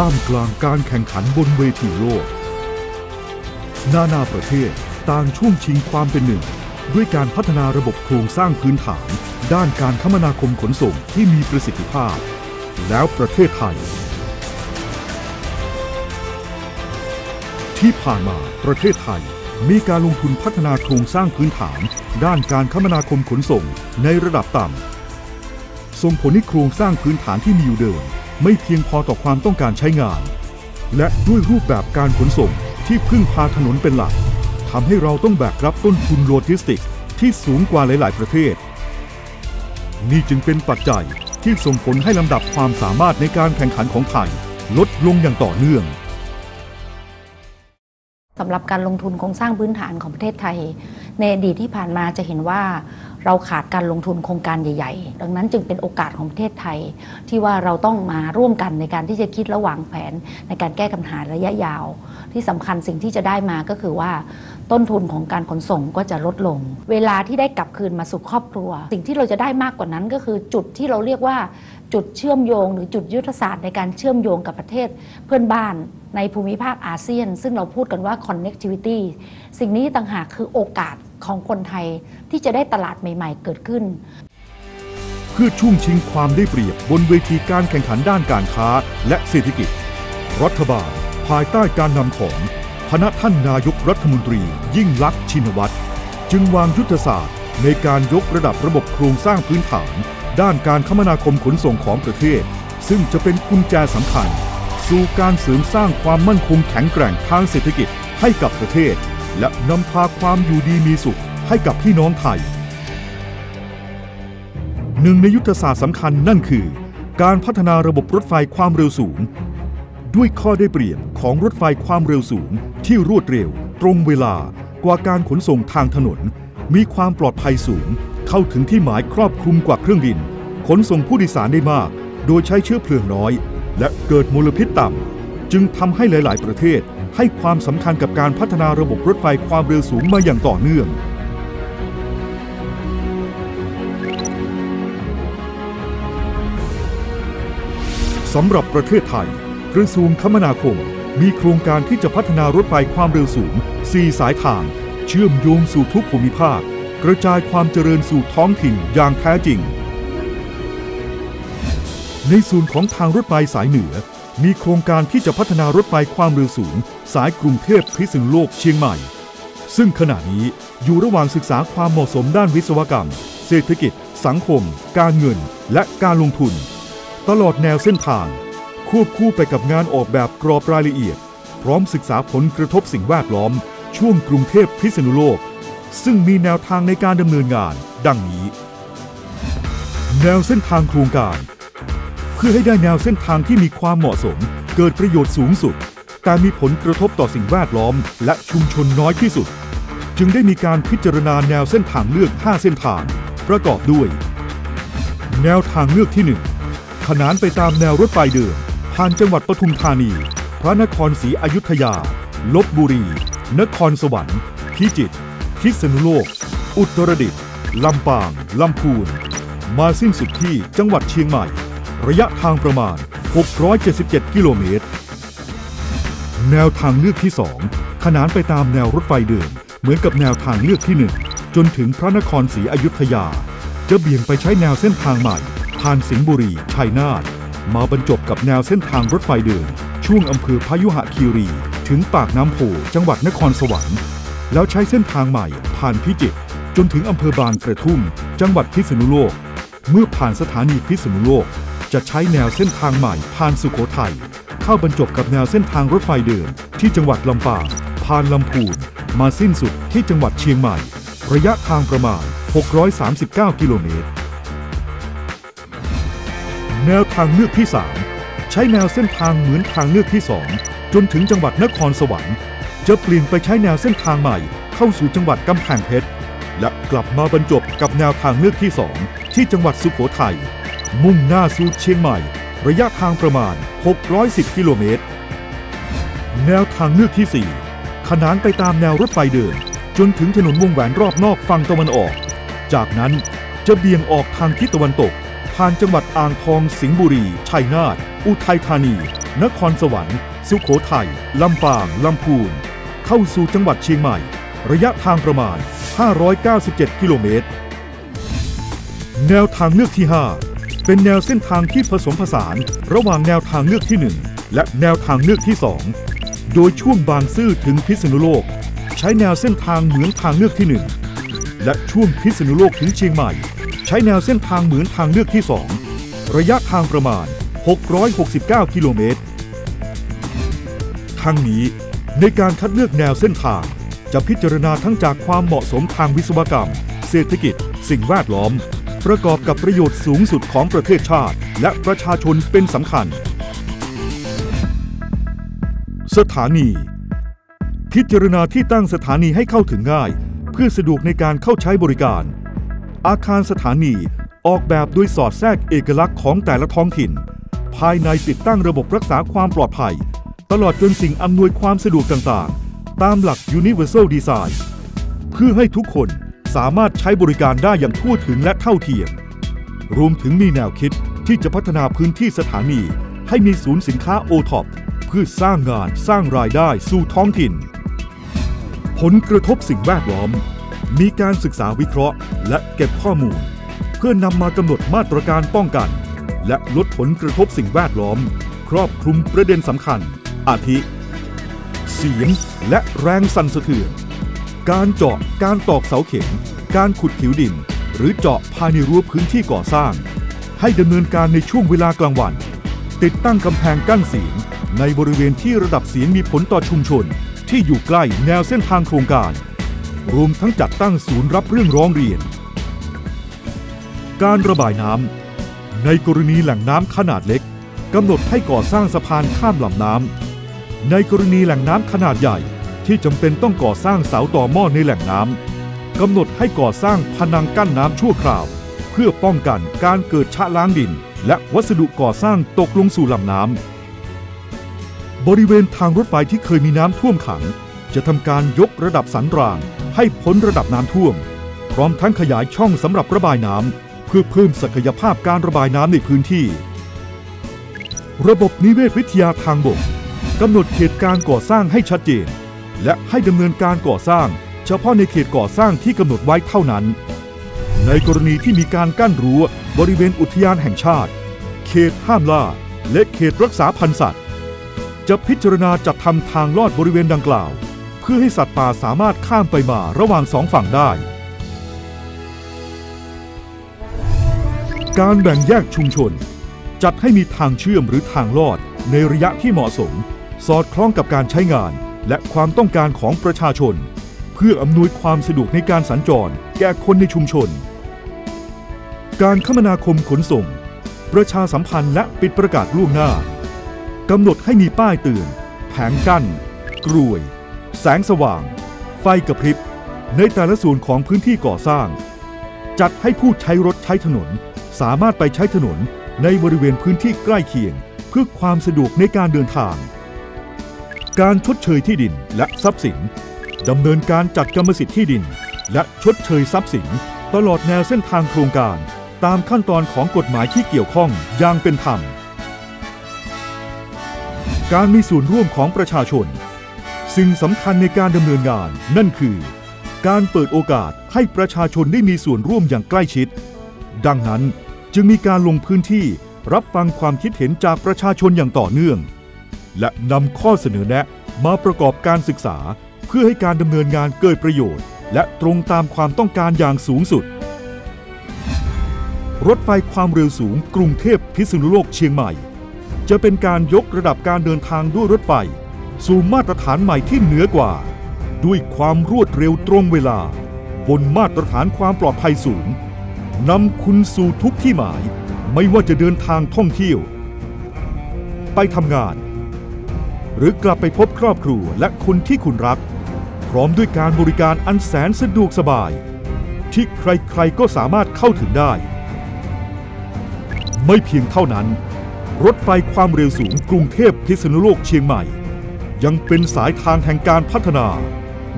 ท่ามกลางการแข่งขันบนเวทีโลก นานาประเทศต่างช่วงชิงความเป็นหนึ่ง ด้วยการพัฒนาระบบโครงสร้างพื้นฐาน ด้านการคมนาคมขนส่งที่มีประสิทธิภาพ แล้วประเทศไทย ที่ผ่านมาประเทศไทยมีการลงทุนพัฒนาโครงสร้างพื้นฐาน ด้านการคมนาคมขนส่งในระดับต่ำส่งผลให้โครงสร้างพื้นฐานที่มีอยู่เดิม ไม่เพียงพอต่อความต้องการใช้งาน และด้วยรูปแบบการขนส่งที่พึ่งพาถนนเป็นหลักทำให้เราต้องแบกรับต้นทุนโลจิสติกส์ที่สูงกว่าหลาย ๆ ประเทศ นี่จึงเป็นปัจจัยที่ส่งผลให้ลำดับความสามารถในการแข่งขันของไทยลดลงอย่างต่อเนื่องสำหรับการลงทุนโครงสร้างพื้นฐานของประเทศไทย ในอดีตที่ผ่านมาจะเห็นว่า เราขาดการลงทุนโครงการใหญ่ ๆ ดังนั้นจึงเป็นโอกาสของประเทศไทย ที่ว่าเราต้องมาร่วมกันในการที่จะคิดและวางแผนในการแก้ปัญหาระยะยาว ที่สำคัญสิ่งที่จะได้มาก็คือว่า ต้นทุนของการขนส่งก็จะลดลง เวลาที่ได้กลับคืนมาสู่ครอบครัว สิ่งที่เราจะได้มากกว่านั้นก็คือจุดที่เราเรียกว่าจุดเชื่อมโยง หรือจุดยุทธศาสตร์ในการเชื่อมโยงกับประเทศเพื่อนบ้านในภูมิภาคอาเซียน ซึ่งเราพูดกันว่า connectivity สิ่งนี้ต่างหากคือโอกาสของคนไทยที่จะได้ตลาดใหม่ ๆ เกิดขึ้น เพื่อช่วงชิงความได้เปรียบบนเวทีการแข่งขันด้านการค้าและเศรษฐกิจ รัฐบาล ภายใต้การนำของ ณะท่านนายกรัฐมนตรียิ่งลักษณ์ชินวัตรจึงวางยุทธศาสตร์ ในการยกระดับระบบโครงสร้างพื้นฐาน ด้านการคมนาคมขนส่งของประเทศ ซึ่งจะเป็นกุญแจสำคัญ สู่การเสริมสร้างความมั่นคงแข็งแกร่งทางเศรษฐกิจให้กับประเทศ และนำพาความอยู่ดีมีสุขให้กับพี่น้องไทยหนึ่งในยุทธศาสตร์สำคัญนั่นคือ การพัฒนาระบบรถไฟความเร็วสูง ด้วยข้อได้เปรียบของรถไฟความเร็วสูง ที่รวดเร็ว ตรงเวลากว่าการขนส่งทางถนน มีความปลอดภัยสูง เข้าถึงที่หมายครอบคลุมกว่าเครื่องบิน ขนส่งผู้โดยสารได้มาก โดยใช้เชื้อเพลิงน้อย และเกิดมลพิษต่ำ จึงทำให้หลาย ๆ ประเทศ ให้ความสำคัญกับการพัฒนาระบบรถไฟความเร็วสูงมาอย่างต่อเนื่องสำหรับประเทศไทย กระทรวงคมนาคม มีโครงการที่จะพัฒนารถไฟความเร็วสูง 4 สายทาง เชื่อมโยงสู่ทุกภูมิภาค กระจายความเจริญสู่ท้องถิ่นอย่างแท้จริง ในส่วนของทางรถไฟสายเหนือ มีโครงการที่จะพัฒนารถไฟความเร็วสูง สายกรุงเทพพิษณุโลกเชียงใหม่ ซึ่งขณะนี้อยู่ระหว่างศึกษาความเหมาะสมด้านวิศวกรรม เศรษฐกิจ สังคม การเงิน และการลงทุน ตลอดแนวเส้นทาง ควบคู่ไปกับงานออกแบบกรอบรายละเอียด พร้อมศึกษาผลกระทบสิ่งแวดล้อม ช่วงกรุงเทพพิษณุโลก ซึ่งมีแนวทางในการดำเนินงาน ดังนี้ แนวเส้นทางโครงการ เพื่อให้ได้แนวเส้นทางที่มีความเหมาะสม เกิดประโยชน์สูงสุด แต่มีผลกระทบต่อสิ่งแวดล้อม และชุมชนน้อยที่สุด จึงได้มีการพิจารณาแนวเส้นทางเลือก 5 เส้นทาง ประกอบด้วย แนวทางเลือกที่ 1 ขนานไปตามแนวรถไฟเดิม ผ่านจังหวัดปทุมธานี พระนครศรีอยุธยา ลบบุรี นครสวรรค์ พิจิตร พิษณุโลก อุตรดิตถ์ ลำปาง ลำพูน มาสิ้นสุดที่จังหวัดเชียงใหม่ ระยะทางประมาณ 677 กิโลเมตร แนวทางเลือกที่ 2 ขนานไปตามแนวรถไฟเดิม เหมือนกับแนวทางเลือกที่ 1 จนถึงพระนครศรีอยุธยา จะเบี่ยงไปใช้แนวเส้นทางใหม่ผ่านสิงห์บุรี ชัยนาท มาบรรจบกับแนวเส้นทางรถไฟเดิม ช่วงอำเภอพยุหคีรี ถึงปากน้ำโพจังหวัดนครสวรรค์ แล้วใช้เส้นทางใหม่ผ่านพิจิตรจนถึงอำเภอบางกระทุ่ม จังหวัดพิษณุโลก เมื่อผ่านสถานีพิษณุโลก จะใช้แนวเส้นทางใหม่ผ่านสุโขทัยเข้าบรรจบกับแนวเส้นทางรถไฟเดิม ที่จังหวัดลำปางผ่านลำพูนมาสิ้นสุดที่จังหวัดเชียงใหม่ ระยะทางประมาณ 639 กิโลเมตร แนวทางเลือกที่ 3 ใช้แนวเส้นทางเหมือนทางเลือกที่ 2 จนถึงจังหวัดนครสวรรค์ จะเปลี่ยนไปใช้แนวเส้นทางใหม่ เข้าสู่จังหวัดกำแพงเพชรและกลับมาบรรจบกับแนวทางเลือกที่ 2 ที่จังหวัดสุโขทัยมุ่งหน้าสู่เชียงใหม่ ระยะทางประมาณ 610 กิโลเมตร แนวทางเลือกที่ 4 ขนานไปตามแนวรถไฟเดิมจนถึงถนนวงแหวนรอบนอกฝั่งตะวันออก จากนั้นจะเบี่ยงออกทางทิศตะวันตก ผ่านจังหวัดอ่างทองสิงห์บุรี ชัยนาท อุทัยธานี นครสวรรค์ สุขโขทัย ลำปาง ลำพูน เข้าสู่จังหวัดเชียงใหม่ ระยะทางประมาณ 597 กิโลเมตร แนวทางเลือกที่ 5 เป็นแนวเส้นทางที่ผสมผสานระหว่างแนวทางเลือกที่ 1 และแนวทางเลือกที่ 2 โดยช่วงบางซื่อถึงพิษณุโลก ใช้แนวเส้นทางเหมือนทางเลือกที่ 1 และช่วงพิษณุโลกถึงเชียงใหม่ ใช้แนวเส้นทางเหมือนทางเลือกที่ 2 ระยะทางประมาณ 669 กิโลเมตร ทั้งนี้ในการคัดเลือกแนวเส้นทาง จะพิจารณาทั้งจากความเหมาะสมทางวิศวกรรม เศรษฐกิจ สิ่งแวดล้อม ประกอบกับประโยชน์สูงสุดของประเทศชาติ และประชาชนเป็นสำคัญ สถานี พิจารณาที่ตั้งสถานีให้เข้าถึงง่าย เพื่อสะดวกในการเข้าใช้บริการ อาคารสถานีออกแบบโดยสอดแทรกเอกลักษณ์ของแต่ละท้องถิ่น ภายในติดตั้งระบบรักษาความปลอดภัย ตลอดจนสิ่งอำนวยความสะดวกต่างๆ ตามหลัก Universal Design เพื่อให้ทุกคนสามารถใช้บริการได้อย่างทั่วถึงและเท่าเทียม รวมถึงมีแนวคิดที่จะพัฒนาพื้นที่สถานี ให้มีศูนย์สินค้าโอท็อปเพื่อสร้างงานสร้างรายได้สู่ท้องถิ่น ผลกระทบสิ่งแวดล้อม มีการศึกษาวิเคราะห์ และเก็บข้อมูล เพื่อนำมากำหนดมาตรการป้องกัน และลดผลกระทบสิ่งแวดล้อม ครอบคลุมประเด็นสำคัญ อาทิ เสียงและแรงสั่นสะเทือน การเจาะการตอกเสาเข็ม การขุดผิวดิน หรือเจาะภายในรั้วพื้นที่ก่อสร้าง ให้ดำเนินการในช่วงเวลากลางวัน ติดตั้งกำแพงกั้นเสียงในบริเวณที่ระดับเสียงมีผลต่อชุมชน ที่อยู่ใกล้แนวเส้นทางโครงการ รวมทั้งจัดตั้งศูนย์รับเรื่องร้องเรียน การระบายน้ำในกรณีแหล่งน้ำขนาดเล็กกำหนดให้ก่อสร้างสะพานข้ามลำน้ำในกรณีแหล่งน้ำขนาดใหญ่ที่จำเป็นต้องก่อสร้างเสาต่อหม้อในแหล่งน้ำกำหนดให้ก่อสร้างพนังกั้นน้ำชั่วคราว เพื่อป้องกันการเกิดชะล้างดิน และวัสดุก่อสร้างตกลงสู่ลำน้ำบริเวณทางรถไฟที่เคยมีน้ำท่วมขัง จะทำการยกระดับสันรางให้พ้นระดับน้ำท่วม พร้อมทั้งขยายช่องสำหรับระบายน้ำเพื่อเพิ่มศักยภาพการระบายน้ำในพื้นที่ ระบบนิเวศวิทยาทางบกกำหนดเขตการก่อสร้างให้ชัดเจน และให้ดำเนินการก่อสร้าง เฉพาะในเขตก่อสร้างที่กำหนดไว้เท่านั้น ในกรณีที่มีการกั้นรั้วบริเวณอุทยานแห่งชาติ เขตห้ามล่า และเขตรักษาพันธุ์สัตว์ จะพิจารณาจัดทำทางลอดบริเวณดังกล่าว เพื่อให้สัตว์ป่าสามารถข้ามไปมาระหว่างสองฝั่งได้ การแบ่งแยกชุมชน จัดให้มีทางเชื่อมหรือทางลอดในระยะที่เหมาะสม สอดคล้องกับการใช้งานและความต้องการของประชาชน เพื่ออำนวยความสะดวกในการสัญจร แก่คนในชุมชน การคมนาคมขนส่ง ประชาสัมพันธ์และปิดประกาศล่วงหน้ากำหนดให้มีป้ายเตือนแผงกั้นกรวย แสงสว่าง ไฟกระพริบ ในแต่ละส่วนของพื้นที่ก่อสร้าง จัดให้ผู้ใช้รถใช้ถนน สามารถไปใช้ถนนในบริเวณพื้นที่ใกล้เคียง เพื่อความสะดวกในการเดินทาง การชดเชยที่ดินและทรัพย์สินดำเนินการจัดกรรมสิทธิ์ที่ดิน และชดเชยทรัพย์สิน ตลอดแนวเส้นทางโครงการ ตามขั้นตอนของกฎหมายที่เกี่ยวข้องอย่างเป็นธรรม การมีส่วนร่วมของประชาชน สิ่งสำคัญในการดำเนินงาน นั่นคือ การเปิดโอกาสให้ประชาชนได้มีส่วนร่วมอย่างใกล้ชิด ดังนั้นจึงมีการลงพื้นที่รับฟังความคิดเห็นจากประชาชนอย่างต่อเนื่อง และนำข้อเสนอแนะมาประกอบการศึกษา เพื่อให้การดำเนินงานเกิดประโยชน์ และตรงตามความต้องการอย่างสูงสุด รถไฟความเร็วสูงกรุงเทพพิษณุโลกเชียงใหม่ จะเป็นการยกระดับการเดินทางด้วยรถไฟ สู่มาตรฐานใหม่ที่เหนือกว่า ด้วยความรวดเร็วตรงเวลา บนมาตรฐานความปลอดภัยสูงนำคุณสู่ทุกที่หมาย ไม่ว่าจะเดินทางท่องเที่ยว ไปทำงาน หรือกลับไปพบครอบครัวและคนที่คุณรัก พร้อมด้วยการบริการอันแสนสะดวกสบาย ที่ใครๆก็สามารถเข้าถึงได้ ไม่เพียงเท่านั้น รถไฟความเร็วสูงกรุงเทพพิษณุโลกเชียงใหม่ ยังเป็นสายทางแห่งการพัฒนา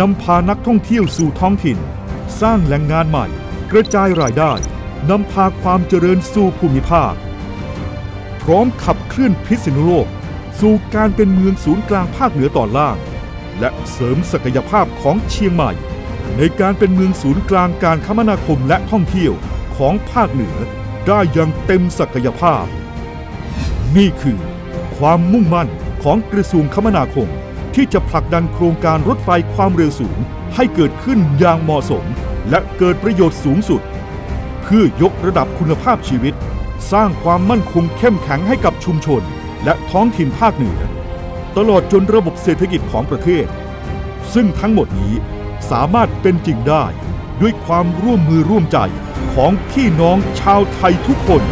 นำพานักท่องเที่ยวสู่ท้องถิ่น สร้างแหล่งงานใหม่ กระจายรายได้นำพาความเจริญสู่ภูมิภาค พร้อมขับเคลื่อนพิษณุโลก สู่การเป็นเมืองศูนย์กลางภาคเหนือตอนล่าง และเสริมศักยภาพของเชียงใหม่ ในการเป็นเมืองศูนย์กลางการคมนาคมและท่องเที่ยวของภาคเหนือได้อย่างเต็มศักยภาพ นี่คือความมุ่งมั่น ของกระทรวงคมนาคม ที่จะผลักดันโครงการรถไฟความเร็วสูงให้เกิดขึ้นอย่างเหมาะสม และเกิดประโยชน์สูงสุด เพื่อยกระดับคุณภาพชีวิต สร้างความมั่นคงเข้มแข็งให้กับชุมชน และท้องถิ่นภาคเหนือ ตลอดจนระบบเศรษฐกิจของประเทศ ซึ่งทั้งหมดนี้สามารถเป็นจริงได้ด้วยความร่วมมือร่วมใจของพี่น้องชาวไทยทุกคน